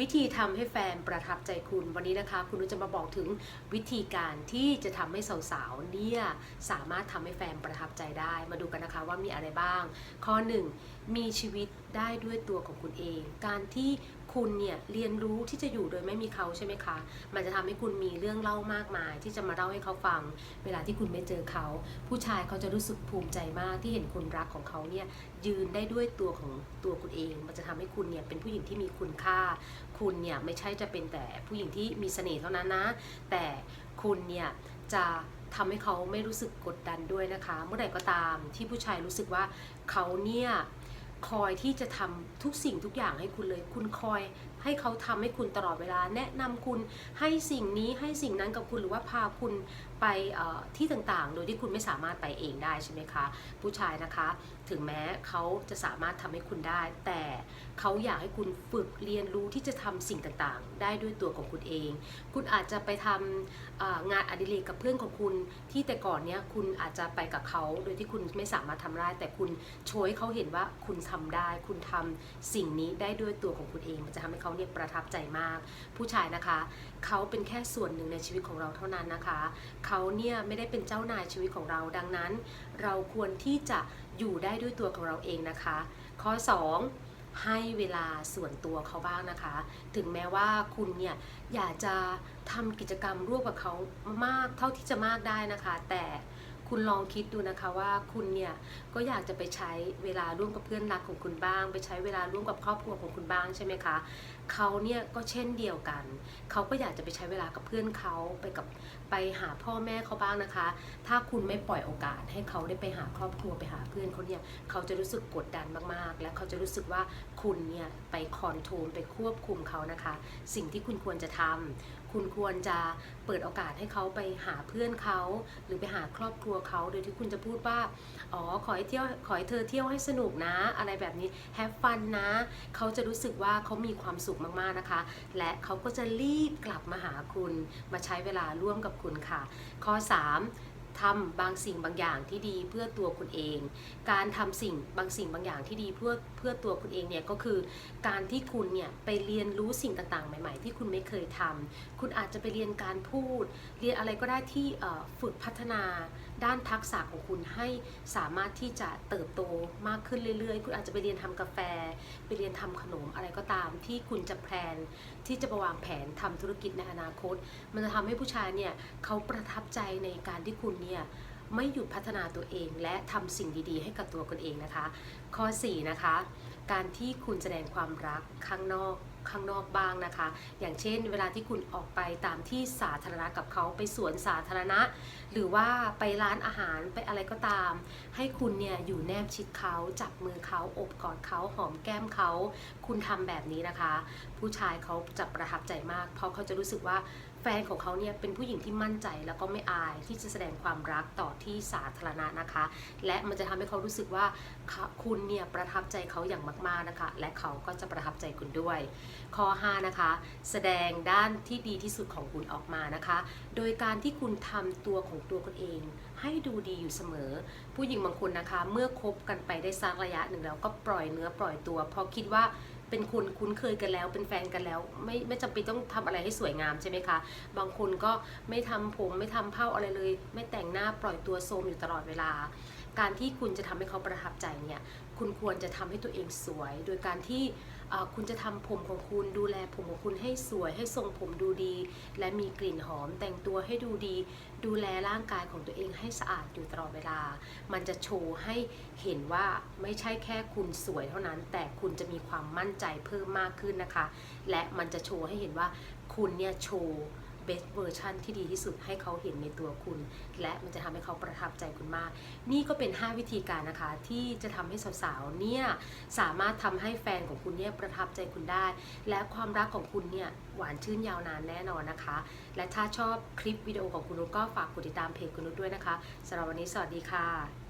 วิธีทำให้แฟนประทับใจคุณวันนี้นะคะ คุณนุจะมาบอกถึงวิธีการที่จะทำให้สาวๆเนี่ยสามารถทำให้แฟนประทับใจได้ มาดูกันนะคะว่ามีอะไรบ้าง ข้อ 1 มีชีวิตได้ด้วยตัวของคุณเอง การที่ คุณเนี่ยเรียนรู้ที่จะอยู่โดยไม่มีเขาใช่ไหมคะ มันจะทำให้คุณมีเรื่องเล่ามากมาย ที่จะมาเล่าให้เขาฟัง เวลาที่คุณไม่เจอเขา ผู้ชายเขาจะรู้สึกภูมิใจมากที่เห็นคนรักของเขาเนี่ยยืนได้ด้วยตัวของตัวคุณเอง มันจะทำให้คุณเนี่ยเป็นผู้หญิงที่มีคุณค่า คุณเนี่ยไม่ใช่จะเป็นแต่ผู้หญิงที่มีเสน่ห์เท่านั้นนะ แต่คุณเนี่ยจะทำให้เขาไม่รู้สึกกดดันด้วยนะคะ เมื่อไหร่ก็ตามที่ผู้ชายรู้สึกว่าเขาเนี่ย คอยที่จะทำทุกสิ่งทุกอย่างให้คุณเลย คุณคอยให้เขาทำให้คุณตลอดเวลา แนะนำคุณให้สิ่งนี้ให้สิ่งนั้นกับคุณหรือว่าพาคุณไปที่ต่างๆ โดยที่คุณไม่สามารถไปเองได้ใช่ไหมคะ ผู้ชายนะคะ ถึงแม้เขาจะสามารถทำให้คุณได้ แต่เขาอยากให้คุณฝึกเรียนรู้ที่จะทำสิ่งต่างๆ ได้ด้วยตัวของคุณเอง คุณอาจจะไปทำเอ่องานอดิเรกกับเพื่อนของคุณ ที่แต่ก่อนเนี้ยคุณอาจจะไปกับเขาโดยที่คุณไม่สามารถทำได้ แต่คุณโชว์ให้เขาเห็นว่าคุณทำได้ คุณทำสิ่งนี้ได้ด้วยตัวของคุณเอง มันจะทำให้เขาเนี่ยประทับใจมาก ผู้ชายนะคะ เขาเป็นแค่ส่วนหนึ่งในชีวิตของเราเท่านั้นนะคะเขาเนี่ยไม่ได้เป็นเจ้านายชีวิตของเราดังนั้น เราควรที่จะอยู่ได้ด้วยตัวของเราเองนะคะ ข้อ 2 ให้เวลาส่วนตัวเขาบ้างนะคะ ถึงแม้ว่าคุณเนี่ยอยากจะทำกิจกรรมร่วมกับเขามากเท่าที่จะมากได้นะคะ แต่ คุณลองคิดดูนะคะว่าคุณเนี่ยก็อยากจะไปใช้เวลาร่วมกับเพื่อนรักของคุณบ้าง ไปใช้เวลาร่วมกับครอบครัวของคุณบ้างใช่ไหมคะเขาเนี่ยก็เช่นเดียวกัน เขาก็อยากจะไปใช้เวลากับเพื่อนเขาไปกับไปหาพ่อแม่เขาบ้างนะคะ ถ้าคุณไม่ปล่อยโอกาสให้เขาได้ไปหาครอบครัวไปหาเพื่อนเขาเนี่ยเขาจะรู้สึกกดดันมากๆ และเขาจะรู้สึกว่าคุณเนี่ยไปคอนโทรลไปควบคุมเขานะคะ สิ่งที่คุณควรจะทำคุณควรจะเปิดโอกาสให้เขาไปหาเพื่อนเขาหรือไปหาครอบครัววเขาโดยที่คุณจะพูดว่าอ๋อขอให้เที่ยวขอให้เธอเที่ยวให้สนุกนะ อะไรแบบนี้แฮปฟันนะ เขาจะรู้สึกว่าเขามีความสุขมากๆนะคะ และเขาก็จะรีบกลับมาหาคุณ มาใช้เวลาร่วมกับคุณค่ะ ข้อ 3ทำบางสิ่งบางอย่างที่ดีเพื่อตัวคุณเอง การทำสิ่งบางสิ่งบางอย่างที่ดีเพื่อเพื่อตัวคุณเองเนี่ยก็คือ การที่คุณเนี่ยไปเรียนรู้สิ่งต่างๆ ใหม่ ๆ ที่คุณไม่เคยทำคุณอาจจะไปเรียนการพูด เรียนอะไรก็ได้ที่ฝึกพัฒนาด้านทักษะของคุณให้สามารถที่จะเติบโตมากขึ้นเรื่อยๆ คุณอาจจะไปเรียนทำกาแฟ ไปเรียนทำขนมอะไรก็ตาม ที่คุณจะแพลนที่จะประวางแผนทำธุรกิจในอนาคต มันจะทำให้ผู้ชายเนี่ยเขาประทับใจในการที่คุณเนี่ยไม่หยุดพัฒนาตัวเองและทำสิ่งดีๆ ให้กับตัวคุณเองนะคะ ข้อ 4 นะคะ การที่คุณแสดงความรักข้างนอก ข้างนอกบ้างนะคะ อย่างเช่น เวลาที่คุณออกไปตามที่สาธารณะกับเขาไปสวนสาธารณะ หรือว่าไปร้านอาหารไปอะไรก็ตาม ให้คุณเนี่ยอยู่แนบชิดเขาจับมือเขาอบกอดเขาหอมแก้มเขา คุณทำแบบนี้นะคะ ผู้ชายเขาจะประทับใจมาก เพราะเขาจะรู้สึกว่า ฟนของเขาเนี่ยเป็นผู้หญิงที่มั่นใจแล้วก็ไม่อายที่จะแสดงความรักต่อที่สาธารณะนะคะ และมันจะทำให้เขารู้สึกว่าคุณเนี่ยประทับใจเขาอย่างมากๆนะคะ และเขาก็จะประทับใจคุณด้วย ข้อ 5 นะคะ แสดงด้านที่ดีที่สุดของคุณออกมานะคะ โดยการที่คุณทำตัวของตัวคุณเอง ให้ดูดีอยู่เสมอ ผู้หญิงบางคนนะคะ เมื่อคบกันไปได้สักระยะหนึ่งแล้วก็ปล่อยเนื้อปล่อยตัวเพราะคิดว่า เป็นคุณคุ้นเคยกันแล้ว เป็นแฟนกันแล้ว ไม่ไม่จำเป็นต้องทำอะไรให้สวยงามใช่ไหมคะ บางคนก็ไม่ทำผมไม่ทำเผ้าอะไรเลย ไม่แต่งหน้าปล่อยตัวโทรมอยู่ตลอดเวลา การที่คุณจะทำให้เขาประทับใจเนี่ยคุณควรจะทำให้ตัวเองสวย โดยการที่คุณจะทำผมของคุณดูแลผมของคุณให้สวย ให้ทรงผมดูดี และมีกลิ่นหอมแต่งตัวให้ดูดี ดูแลร่างกายของตัวเองให้สะอาดอยู่ตลอดเวลา มันจะโชว์ให้เห็นว่าไม่ใช่แค่คุณสวยเท่านั้น แต่คุณจะมีความมั่นใจเพิ่มมากขึ้นนะคะ และมันจะโชว์ให้เห็นว่าคุณเนี่ยโชว์ เบสเวอร์ชันที่ดีที่สุดให้เขาเห็นในตัวคุณ และมันจะทำให้เขาประทับใจคุณมาก นี่ก็เป็น 5 วิธีการนะคะ ที่จะทำให้สาวๆเนี่ยสามารถทำให้แฟนของคุณเนี่ยประทับใจคุณได้ และความรักของคุณเนี่ยหวานชื่นยาวนานแน่นอนนะคะ และถ้าชอบคลิปวิดีโอของคุณนุชก็ฝากกดติดตามเพจคุณนุชด้วยนะคะสำหรับวันนี้สวัสดีค่ะ